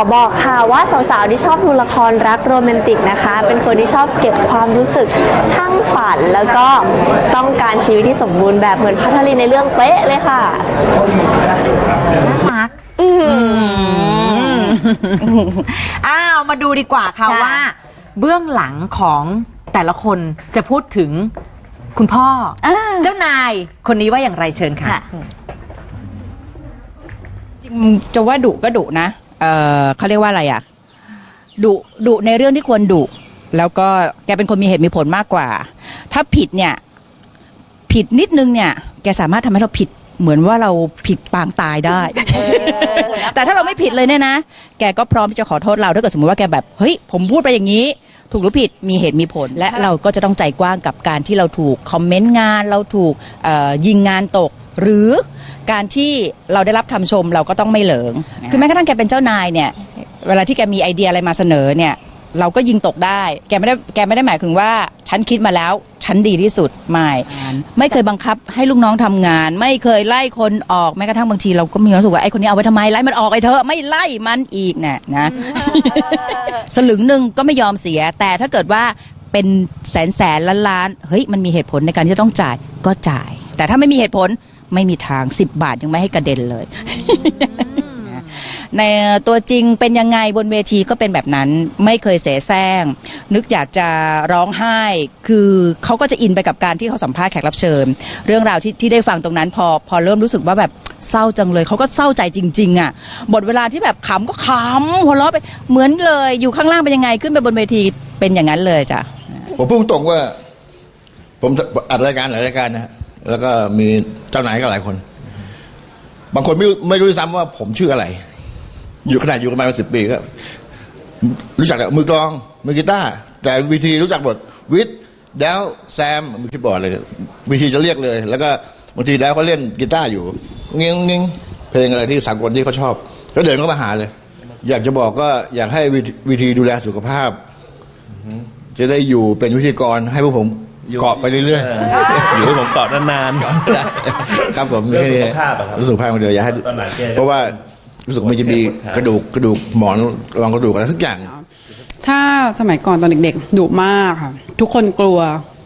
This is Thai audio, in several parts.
อบอกค่ะว่าสาวๆที่ชอบดูละครรักโรแมนติกนะคะ เป็นคนที่ชอบเก็บความรู้สึกช่างฝัน แล้วก็ต้องการชีวิตที่สมบูรณ์แบบเหมือนพัทลินในเรื่องเป๊ะเลยค่ะรักอ้าวมาดูดีกว่าค่ะค่ะว่า เบื้องหลังของแต่ละคนจะพูดถึงคุณพ่อออ่าเจ้านายคนนี้ว่าอย่างไรเชิญค่ะค่ะจริงจะว่าดุก็ดุนะ เออเขาเรียกว่าอะไรอะดุดุในเรื่องที่ควรดุแล้วก็แกเป็นคนมีเหตุมีผลมากกว่า ถ้าผิดเนี่ย ผิดนิดนึงเนี่ย แกสามารถทำให้เราผิดเหมือนว่าเราผิดปางตายได้ แต่ถ้าเราไม่ผิดเลยเนี่ยนะ แกก็พร้อมที่จะขอโทษเราถ้าเกิดสมมติว่าแกแบบ เฮ้ย ผมพูดไปอย่างนี้ ถูกหรือผิด มีเหตุมีผล และเราก็จะต้องใจกว้างกับการที่เราถูกคอมเมนต์งาน เราถูกเอ่อยิงงานตก หรือ การที่เราได้รับคำชมเราก็ต้องไม่เหลิง คือแม้กระทั่งแกเป็นเจ้านายเนี่ย เวลาที่แกมีไอเดียอะไรมาเสนอเนี่ย เราก็ยิงตกได้ แกไม่ได้แกไม่ได้หมายถึงว่าฉันคิดมาแล้วฉันดีที่สุดไม่ไม่เคยบังคับให้ลูกน้องทำงาน ไม่เคยไล่คนออกแม้กระทั่งบางทีเราก็มีความรู้สึกว่าไอ้คนนี้เอาไว้ทำไมไล่มันออกไอ้เธอะไม่ไล่มันอีกน่ะนะ สลึงหนึ่งก็ไม่ยอมเสีย แต่ถ้าเกิดว่าเป็นแสนแสนล้านล้านเฮ้ยมันมีเหตุผลในการที่จะต้องจ่ายก็จ่าย แต่ถ้าไม่มีเหตุผล ไม่มีทาง 10 บาทยังไม่ให้กระเด็นเลย ในตัวจริงเป็นยังไงบนเวทีก็เป็นแบบนั้นไม่เคยเสแสร้ง นึกอยากจะร้องไห้ คือเขาก็จะอินไปกับการที่เขาสัมภาษณ์แขกรับเชิญ เรื่องราวที่ที่ได้ฟังตรงนั้นพอพอเริ่มรู้สึกว่าแบบเศร้าจังเลยเขาก็เศร้าใจจริง ๆ อะบทเวลาที่แบบขำก็ขำหัวเราะไปเหมือนเลยอยู่ข้างล่างเป็นยังไงขึ้นไปบนเวทีเป็นอย่างนั้นเลยจ้ะผมพูดตรงว่า ผมอัดรายการหลายรายการนะฮะ แล้วก็มีเจ้านายก็หลายคน บางคนไม่รู้ไม่รู้ซ้ำว่าผมชื่ออะไร อยู่ขนาดอยู่กันมาสิบปีก็ รู้จักแต่มือกลองมือกีตาร์แต่วิธีรู้จักหมดวิทย์แดวแซมมือคีย์บอร์ดเลยวิธีจะเรียกเลย แล้วก็บางทีแดวเขาเล่นกีตาร์อยู่เงี้ยเงี้ยเพลงอะไรที่สากลที่เขาชอบ ก็เดินเข้ามาหาเลย อยากจะบอกก็อยากให้วิธีวิธีดูแลสุขภาพ จะได้อยู่เป็นวิธีกรให้พวกผม เกาะไปเรื่อยอยู่ให้ผมเกาะนานๆครับผมเรื่องแค่นี้สุขภาพอะครับรู้สึกภาพคนเดียวอยากให้ตอนหลังแกเพราะว่ารู้สึกมันจะมีกระดูกกระดูกหมอนรองกระดูกอะไรทุกอย่าง ถ้าสมัยก่อนตอนเด็กๆดุมากค่ะ ทุกคนกลัว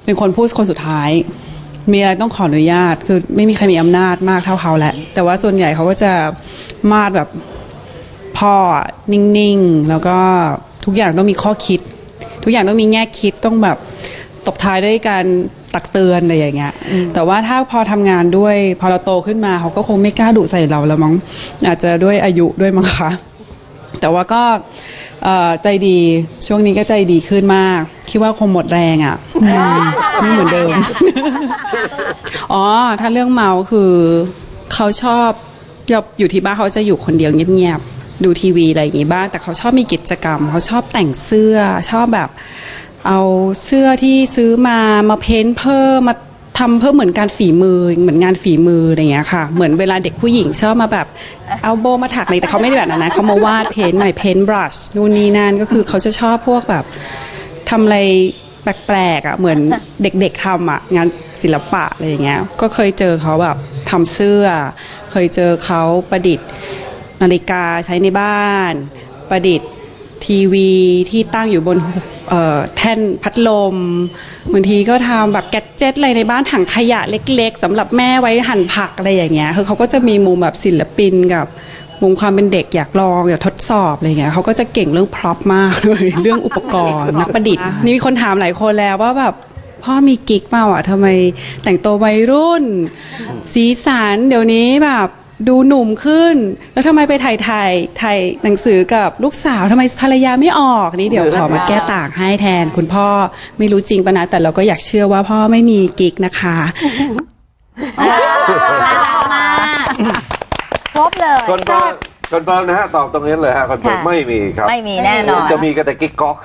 เป็นคนพูดคนสุดท้าย มีอะไรต้องขออนุญาต คือไม่มีใครมีอำนาจมากเท่าเขาแหละ แต่ว่าส่วนใหญ่เขาก็จะมาดแบบพ่ออะนิ่งๆ แล้วก็ทุกอย่างต้องมีข้อคิด ทุกอย่างต้องมีแง่คิดต้องแบบ ตบท้ายด้วยการตักเตือนอะไรอย่างเงี้ย แต่ว่าถ้าพอทำงานด้วย พอเราโตขึ้นมาเขาก็คงไม่กล้าดุใส่เราแล้วมั้งอาจจะด้วยอายุด้วยมั้งคะ แต่ว่าก็เอ่อใจดีช่วงนี้ก็ใจดีขึ้นมาก คิดว่าคงหมดแรงอะอืมไม่เหมือนเดิม อ๋อ ถ้าเรื่องเมาคือเขาชอบอยู่ที่บ้านเขาจะอยู่คนเดียวเงียบๆดูทีวีอะไรอย่างงี้บ้างแต่เขาชอบมีกิจกรรม เขาชอบแต่งเสื้อชอบแบบ เอาเสื้อที่ซื้อมามาเพ้นเพิ่มมาทำเพิ่มเหมือนการฝีมือเหมือนงานฝีมืออะไรอย่างเงี้ยค่ะ เหมือนเวลาเด็กผู้หญิงชอบมาแบบเอาโบมาถักอะไรแต่เขาไม่ได้แบบนั้นนะเขามาวาดเพ้นท์หน่เพ้นบรัชนู่นนี่นั่นก็คือเขาจะชอบพวกแบบทำอะไรแปลกๆอะเหมือนเด็กๆทำอะงานศิลปะอะไรอย่างเงี้ยก็เคยเจอเขาแบบทำเสื้อ เคยเจอเขาประดิษฐ์นาฬิกาใช้ในบ้าน ประดิษฐ์ ทีวีที่ตั้งอยู่บนเอ่อแท่นพัดลมบางทีก็ทำแบบแกดเจ็ตอะไรในบ้านถังขยะเล็กๆสำหรับแม่ไว้หั่นผักอะไรอย่างเงี้ยคือเขาก็จะมีมุมแบบศิลปินกับมุมความเป็นเด็กอยากลองอยากทดสอบอะไรเงี้ยเขาก็จะเก่งเรื่องพร็อพมากเลยเรื่องอุปกรณ์นักประดิษฐ์นี่มีคนถามหลายคนแล้วว่าแบบพ่อมีกิ๊กเปล่าอะทำไมแต่งตัววัยรุ่น สีสันเดี๋ยวนี้แบบ ดูหนุ่มขึ้น แล้วทำไมไปถ่ายถ่ายถ่ายหนังสือกับลูกสาวทำไมภรรยาไม่ออกนี่เดี๋ยวขอมาแก้ต่างให้แทน คุณพ่อไม่รู้จริงปะนะแต่เราก็อยากเชื่อว่าพ่อไม่มีกิ๊กนะคะครบเลย คอนเฟิร์มคอนเฟิร์มนะฮะ ตอบตรงนี้เลยฮะคอนเฟิร์มค่ะ ไม่มีครับ ไม่มีแน่นอน จะมีก็แต่กิ๊กก๊อก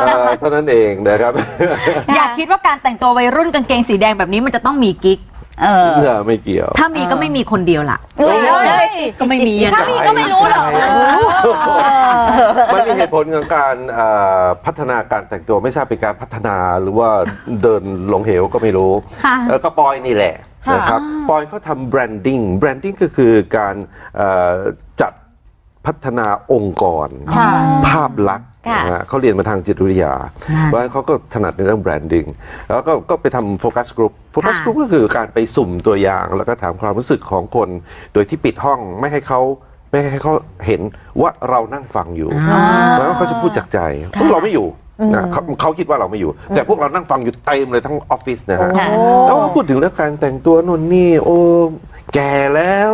เอ่อเท่านั้นเองนะครับ อยากคิดว่าการแต่งตัววัยรุ่นกางเกงสีแดงแบบนี้มันจะต้องมีกิ๊ก เออ เออไม่เกี่ยว ถ้ามีก็ไม่มีคนเดียวล่ะ เฮ้ย ก็ไม่มีอะถ้ามีก็ไม่รู้หรอก มันมีเหตุผลของการเอ่อพัฒนาการแต่งตัวไม่ทราบเป็นการพัฒนาหรือว่าเดินลงเหวก็ไม่รู้ค่ะแล้วก็ปอยนี่แหละค่ะนะครับปอยเขาทำแบรนดิ้งแบรนดิ้งก็คือการเอ่อจัดพัฒนาองค์กรค่ะภาพลักษณ์ค่ะ นะฮะเขาเรียนมาทางจิตวิทยาเพราะฉะนั้นเขาก็ถนัดในเรื่องแบรนดิ้งแล้วก็ก็ไปทำโฟกัสกลุ่มโฟกัสค่ะกลุ่มก็คือการไปสุ่มตัวอย่าง แล้วก็ถามความรู้สึกของคน โดยที่ปิดห้องไม่ให้เขาไม่ให้เขาเห็นว่าเรานั่งฟังอยู่แล้วเขาจะพูดจากใจพวกเราไม่อยู่นะเขาเขาคิดว่าเราไม่อยู่ แต่พวกเรานั่งฟังอยู่เต็มเลยทั้งออฟฟิศนะฮะค่ะแล้วก็พูดถึงเรื่องการแต่งตัวนู่นนี่โอ้ แก่แล้ว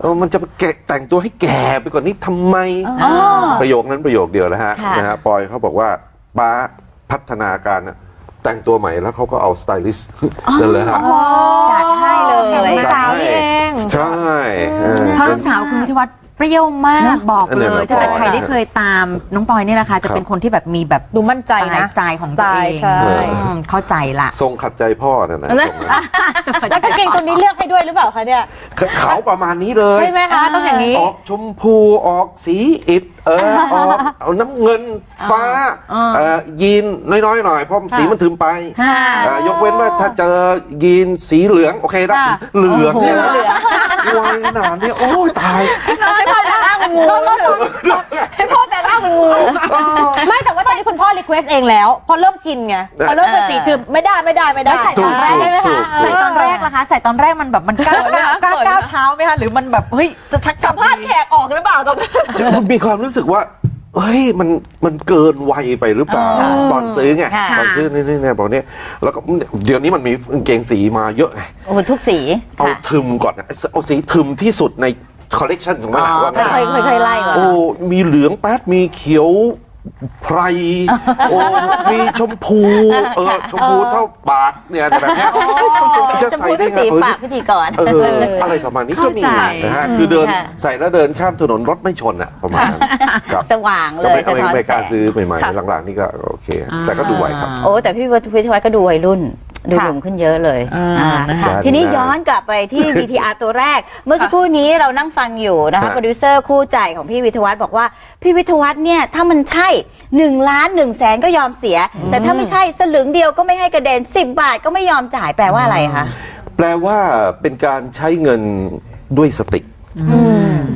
เออมันจะไปแก่แต่งตัวให้แก่ไปกว่านี้ทำไมประโยคนั้นประโยคเดียวนะฮะค่ะ นะฮะปอยเขาบอกว่าป้าพัฒนาการน่ะแต่งตัวใหม่แล้วเขาก็เอาสไตลิสต์นั่นเลยฮะจัดให้เลย จัดให้สาวนี่เอง ใช่เออเพราะลูกสาวคุณวิทยวัฒน์ เปรี้ยวมากบอกนั่นเลแหละยถ้าเกิดปอยใครได้เคยตามน้องปอยเนี่ยนะคะ จะเป็นคนที่แบบมีแบบดูมั่นใจนะสไตล์ของตัวเองสไตล์ใช่อืมเข้าใจละทรงขัดใจพ่อน่ะนะแล้วแล้วกางเกงตัวนี้เลือกให้ด้วยหรือเปล่าคะเนี่ยเขาประมาณนี้เลยใช่ไหมคะต้องอย่างนี้ออกชมพูออกสีอิฐเออออกเอาน้ำเงินฟ้าอ่าเอ่อยีนน้อยๆหน่อยเพราะสีมันถึมไปค่ะเอ่อยกเว้นว่าถ้าเจอยีนสีเหลืองโอเคได้ค่ะ เหลืองเนี่ยโอ้โหเหลืองวัยขนาดเนี้ยโอ้ยตายให้พ่อแปลงร่างเป็นงูให้พ่อแปลงร่างเป็นงูไม่แต่ว่าตอนนี้คุณพ่อรีเควสเองแล้วพอเริ่มชินไงพอเริ่มเป็นสีทึบไม่ได้ไม่ได้ไม่ได้ แล้วใส่ตอนแรกใช่ไหมถูคะกถูกใส่ตอนแรกล่ะคะ ใส่ตอนแรกมันแบบมันก้าวก้าวก้าวก้าวเท้าไหมคะ หรือมันแบบ เฮ้ย จะชักสัมภาษณ์แขกออกหรือเปล่าตอนนั้น มันมีความรู้สึกว่าเฮ้ยมันมันเกินวัยไปหรือเปล่าตอนซื้อไงค่ะ ตอนซื้อนี่นี่เนี่ยบอกเนี่ยแล้วก็เดี๋ยวนี้มันมีกางเกงสีมาเยอะไง โอ้โหทุกสีเอาค่ะ ทึมก่อนนะเอาสีทึมที่สุดในคอลเลกชันของมันอะว่างั้นเคยเคยเคยไล่ก่อน โอ้มีเหลืองแป๊ดมีเขียว ไพรโอ้มีชมพูเออชมพูเท่าปากเนี่ยแบบเนี้ยจะจะใส่พูดได้ถึงไงสีเออปากพิธีกรเอออะไรประมาณนี้ก็มีนะฮะคือเดินค่ะใส่แล้วเดินข้ามถนนรถไม่ชนอะประมาณนั้นครับสว่างเลก็ยไม่สะท้อนไม่กล้าแสงซื้อใหม่ค่ะๆหลังๆนี่ก็โอเค แต่ก็ดูไหวครับโอ้แต่พี่วิทยวัฒน์ก็ดูวัยรุ่น ดูหนุ่มขึ้นเยอะเลยอ่าอ่านะคะ ทีนี้ย้อนกลับไปที่ VTR ตัวแรก เมื่อสักครู่นี้เรานั่งฟังอยู่นะคะฮะโปรดิวเซอร์คู่ใจของพี่วิทยวัฒน์บอกว่า พี่วิทยวัฒน์เนี่ยถ้ามันใช่1ล้าน1แสนก็ยอมเสีย แต่ถ้าไม่ใช่สลึงเดียวก็ไม่ให้กระเด็น 10 บาทก็ไม่ยอมจ่ายแปลว่าอะไรคะแปลว่าเป็นการใช้เงินด้วยสติ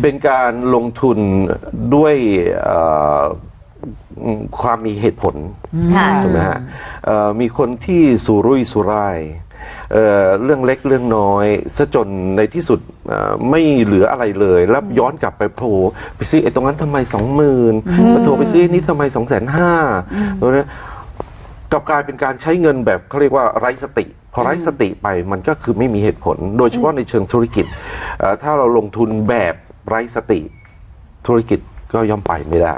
เป็นการลงทุนด้วยเอ่ออืม ความมีเหตุผลค่ะถูกไหมฮะเอ่อมีคนที่สุรุ่ยสุร่ายเอ่อเรื่องเล็กเรื่องน้อยซะจนในที่สุดเอ่อไม่เหลืออะไรเลย แล้วย้อนกลับไปโผล่ไปซื้อไอ้ตรงนั้นทำไมสองหมื่นมาโทรไปซื้อไอ้นี้ทำไมสองแสนห้ากลับกลายเป็นการใช้เงินแบบเขาเรียกว่าไร้สติพอไร้สติไปมันก็คือไม่มีเหตุผล โดยเฉพาะในเชิงธุรกิจเอ่อถ้าเราลงทุนแบบไร้สติธุรกิจ ก็ย่อมไปไม่ได้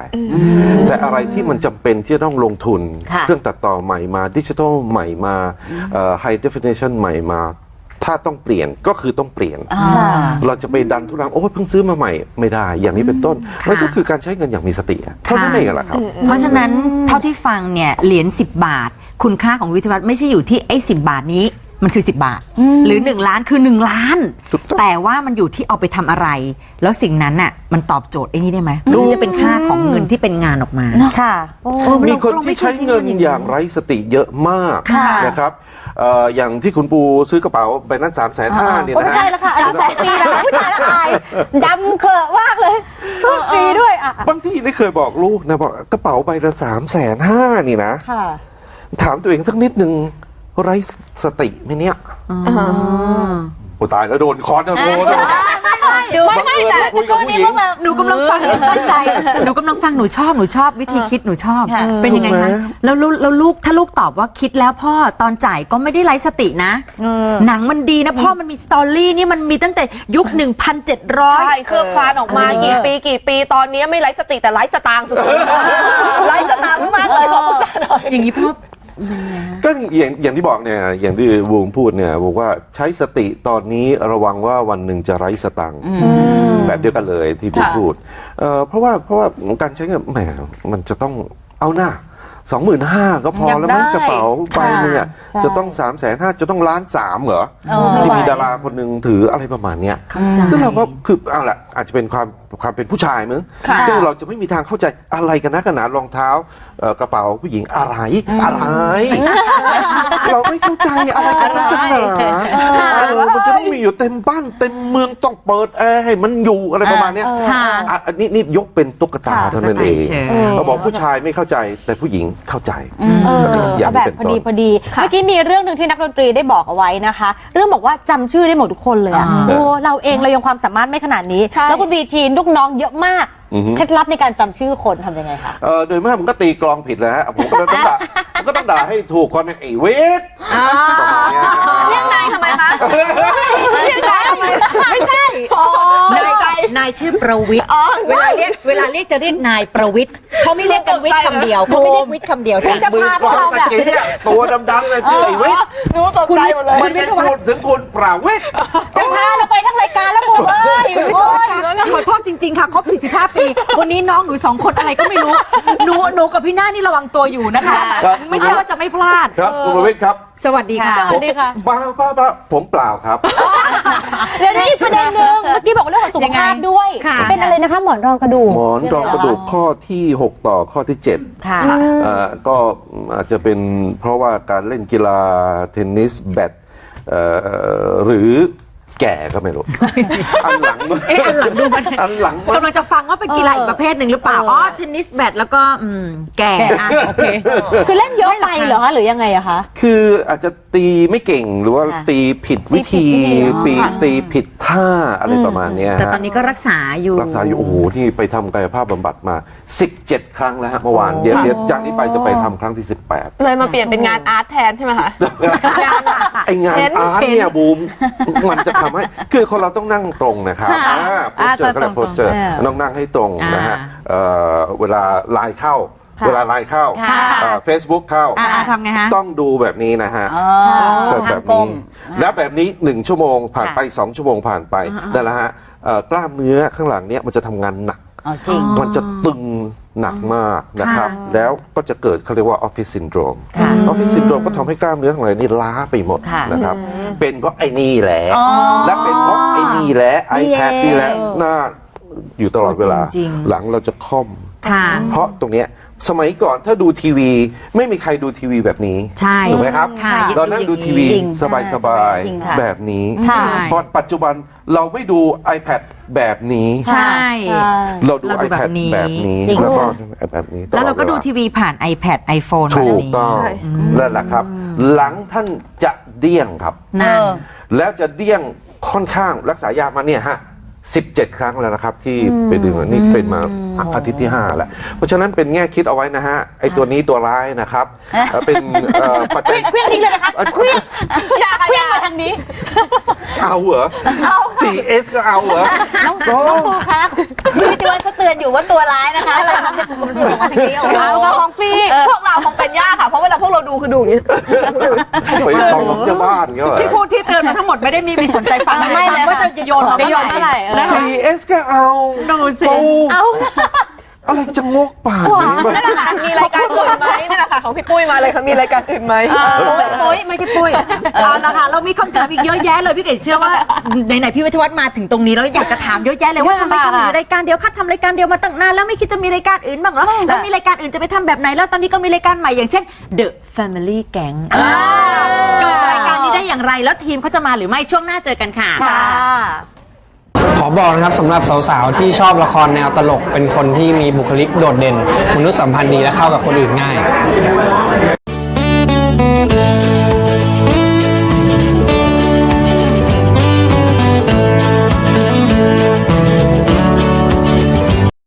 แต่อะไรที่มันจำเป็นที่จะต้องลงทุนค่ะเครื่องตัดต่อใหม่มาดิจิทัลใหม่มาไฮเดฟิเนชันใหม่มา ถ้าต้องเปลี่ยนก็คือต้องเปลี่ยน เราจะไปดันทุรังโอ้ยเพิ่งซื้อมาใหม่ไม่ได้ อย่างนี้เป็นต้นมันก็คือการใช้เงินอย่างมีสติอะเท่านั้นเองแหละครับ เพราะฉะนั้นเท่าที่ฟังเนี่ยเหรียญ10 บาท คุณค่าของวิทยวัฒน์ไม่ใช่อยู่ที่ไอ้สิบาทนี้ มันคือ 10 บาท หรือ 1 ล้านคือ 1 ล้านถูกต้องแต่ว่ามันอยู่ที่เอาไปทำอะไร แล้วสิ่งนั้นน่ะมันตอบโจทย์ไอ้นี่ได้ไหมหรือจะเป็นค่าของเงินที่เป็นงานออกมาค่ะ เออมีเราคนเราไม่ที่ใช้เงินคอย่างไร้สติเยอะมากค่ะ นะครับเอ่ออย่างที่คุณปูซื้อกระเป๋าใบนั้นสามแสนห้าเนี่ยโอ้ไม่นะใช่แล้วค่ะอายุแปดปีแล้วค่ะผู้ชายละอายดำเคลอะมากเลยปีด้วยอะบางทีได้เคยบอกลูกนะบอกกระเป๋าใบละสามแสนห้านี่นะ ค่ะ ถามตัวเองสักนิดหนึ่ง ไร้สติไหมเนี่ยอ๋อโอ้ตายแล้วโดนคอนนะโดน ดูไม่ไม่แต่บังเอิญว่าคุยกับผู้หญิงพวกเราหนูกำลังฟังหนูตั้งใจ หนูกำลังฟังหนูชอบหนูชอบวิธีคิดหนูชอบค่ะเป็นยังไงถูกไหมคะแล้วลูกแล้วลูกถ้าลูกตอบว่าคิดแล้วพ่อตอนจ่ายก็ไม่ได้ไร้สตินะ หนังมันดีนะพ่อมันมีสตอรี่นี่มันมีตั้งแต่ยุค 1,700 ใช่เครือบคลานออกมากี่ปีกี่ปีตอนนี้ไม่ไร้สติแต่ไร้สตางค์สุดๆไร้สตางค์มากๆเลยขอปรึกษาหน่อยอย่างนี้พ่อ ก็อย่างอย่างที่บอกเนี่ยอย่างที่วงพูดเนี่ยบอกว่าใช้สติตอนนี้ระวังว่าวันหนึ่งจะไร้สตังค์แบบเดียวกันเลยที่บูค่ะพูดเอ่อเพราะว่าเพราะว่าการใช้เงินแหมมันจะต้องเอาหน้าสองหมื่นห้าก็พอแล้วมั้งอยากได้กระเป๋าใบหนึงอะใช่จะต้องสามแสนห้าจะต้องล้านสามเหรอเออที่มีไไหวดาราคนหนึ่งถืออะไรประมาณเนี้ยเข้าใจซึ่งเราก็คือเอาละอาจจะเป็นความ กับความเป็นผู้ชายมั้งค่ะซึ่งเราจะไม่มีทางเข้าใจอะไรกันนะขนาดรองเท้าเอ่อกระเป๋าผู้หญิงอะไรอะไร เราไม่เข้าใจอะไรกันนะกันหนาเออมันจะต้องมีอยู่เต็มบ้านเต็มเมืองต้องเปิดแอร์ให้มันอยู่อะไรประมาณเนี้ยค่ะ อะอันนี้นี่ยกเป็นตุ๊กตาเท่านั้นเองตุ๊กตาเฉยเราบอกผู้ชายไม่เข้าใจแต่ผู้หญิงเข้าใจ เอออย่างเอาแบบเป็นพอต้ดีนพอดีเมื่อกี้มีเรื่องหนึ่งที่นักดนตรีได้บอกเอาไว้นะคะ เรื่องบอกว่าจำชื่อได้หมดทุกคนเลยอะอ่า โอ้เราเองเรายังความสามารถไม่ขนาดนี้ ใช่ แล้วคุณวีทีนลูกน้องเยอะมากอือฮึเคล็ดลับในการจำชื่อคนทำยังไงคะ เออโดยมากมันก็ตีกลองผิดเลยฮะผมก็ต้องด่าผมก็ต้องด่าให้ถูกคนไอ้เวทประมาณเนี้ย เรียกนายทำไมคะ เรียกนายทำไมไม่ใช่นาย นายชื่อประวิทย์เวลาเรียกเวลาเรียกจะเรียกนายประวิทย์เขาไม่เรียกกันวิทย์คำเดียวเขาไม่เรียกวิทย์คำเดียวจะมือกลองตะกี้อะตัวดำๆเลยชื่อไอ้เวทหนูตกใจหมดเลยไม่ได้พูดถึงคุณปราเวทจะพาเราไปทั้งรายการแล้วคุณเอ้ยโอ้ยขอโทษจริงๆค่ะครบ 45 ปี วันนี้น้องหนูสองคนอะไรก็ไม่รู้หนูหนูกับพี่หน้านี่ระวังตัวอยู่นะคะ ไม่ใช่ว่าจะไม่พลาดครับคุณประเวทครับ สวัสดีค่ะสวัสดีค่ะบ้าบ้าบ้าผมเปล่าครับ เดี๋ยวนี้อีกประเด็นหนึ่งเมื่อกี้บอกเรื่องของสุขภาพด้วย ค่ะ เป็นอะไรนะคะหมอนรองกระดูก หมอนรองกระดูกข้อที่ 6 ต่อข้อที่ 7 ค่ะ อ่าก็อาจจะเป็นเพราะว่าการเล่นกีฬาเทนนิสแบดเอ่อหรือ แก่ก็ไม่รู้ อันหลังเอ๊ะอันหลังดูมัน อันหลังมัน กำลังจะฟังว่าเป็นกีฬาอีกประเภทหนึ่งหรือเปล่าอ๋อเทนนิสแบดแล้วก็อืมแก่อะโอเค คือเล่นเยอะไปเหรอคะหรือยังไงอะคะ คืออาจจะตีไม่เก่งหรือว่าค่ะตีผิดวิธีตีผิดวิธีปีค่ะตีผิดท่าอะไรประมาณเนี้ยแต่ฮะตอนนี้ก็รักษาอยู่ รักษาอยู่โอ้โหที่ไปทำกายภาพบำบัดมา 17 ครั้งแล้วฮะเมื่อวานเดี๋ยวเดี๋ยวจากนี้ไปจะไปทำครั้งที่ 18 เลยมาเปลี่ยนเป็นงานอาร์ตแทนใช่ไหมคะไองานเห็นอาร์ตเนี่ยบูมมันจะทำให้คือคนเราต้องนั่งตรงนะครับค่ะโพสเจอร์ก็เรียกโพสเจอร์เออต้องนั่งให้ตรงนะฮะอ่าเอ่อเวลาไลน์เข้าค่ะเวลาไลน์เข้าค่ะเฟซบุ๊กเข้า อ่าทำไงฮะ ต้องดูแบบนี้นะฮะอ๋อเกิดแบบทางกลนี้มแล้วแบบนี้หนึ่งชั่วโมงผ่านค่ะไปสองชั่วโมงผ่านไปนั่นแหละฮะเอ่อกล้ามเนื้อข้างหลังเนี้ยมันจะทำงานหนัก อ๋อจริง มันจะตึงหนักมากนะครับแล้วก็จะเกิดเขาเรียกว่าออฟฟิศซินโดรมค่ะออฟฟิศซินโดรมก็ทำให้กล้ามเนื้อของเรานี่ล้าไปหมดค่ะ นะครับ เป็นเพราะไอ้นี่แหละอ๋อและเป็นเพราะไอ้นี่แหละ นี่ iPad เองนี่แหละหน้า อยู่ตลอดเวลา จริงๆ หลังเราจะค่อม ค่ะ เพราะตรงเนี้ยสมัยก่อนถ้าดูทีวี ไม่มีใครดูทีวีแบบนี้ ใช่ ถูกไหมครับค่ะเรานั่งดูทีวีจริงสบายอ่าสบายจริงค่ะ แบบนี้ค่ะ เพราะปัจจุบันเราไม่ดู iPad แบบนี้ ใช่เราดู เราดูแบบ iPad นี้แบบนี้ จริง แล้วก็แบบนี้ตอแล้วเราก็ดูวทีวีผ่าน iPad iPhone ถูกต้องใช่ นั่นแหละครับ หลังท่านจะเดี้ยงครับ นั่นเออแล้วจะเดี้ยงค่อนข้างรักษายากมาเนี่ยฮะ 17 ครั้งแล้วนะครับ ที่ไปดึงอันนี่เป็นมาอาทิตย์ที่ 5 แล้ว เพราะฉะนั้นเป็นแง่คิดเอาไว้นะฮะไอ้ตัวนี้ตัวร้ายนะครับเอ่อเป็นเอ่อปัจจัยเครื่องทิ้งเลยนะคะเอ่อเครื่องเครื่องมาทางนี้ เอาเหรอ 4S ก็เอาเหรอน้องน้องครูคะพี่วิทยาวัฒน์ก็เตือนอยู่ว่าตัวร้ายนะคะอะไรมันจะมันจะมาทางนี้โอ้โหเอาของฟรีพวกเราคงเป็นยากค่ะ เพราะเวลาพวกเราดูคือดูอย่างนี้ไปฟังของเจ้าบ้านเงี้ยเหรอ ที่พูดที่ เตือนมาทั้งหมดไม่ได้มีมีสนใจฟังไม่เลยว่าจะโยนมาจะโยนเมื่อไหร่เออ 4S ก็เอาดูสิโตอะไรจะงกป่านนี้วะนั่นแหละค่ะมีรายการอื่นไหมนั่นแหละค่ะของพี่ปุ้ยมาเลยค่ะมีรายการอื่นไหมปุ้ยไม่ใช่ปุ้ยเอาละค่ะเรามีคำถามอีกเยอะแยะเลยพี่เก๋เชื่อว่าไหนๆพี่วิทยาวัฒน์มาถึงตรงนี้แล้วอยากจะถามเยอะแยะเลยว่าทำไมต้องมีรายการเดียวคัดทำรายการเดียวมาตั้งนานแล้วไม่คิดจะมีรายการอื่นบ้างเหรอแล้วมีรายการอื่นจะไปทำแบบไหนแล้วตอนนี้ก็มีรายการใหม่อย่างเช่น The Family Gang อย่างไรแล้วทีมเขาจะมาหรือไม่ช่วงหน้าเจอกันค่ะ ขอบอกนะครับสำหรับสาวๆ ที่ชอบละครแนวตลก เป็นคนที่มีบุคลิกโดดเด่น มนุษยสัมพันธ์ดีและเข้ากับคนอื่นง่าย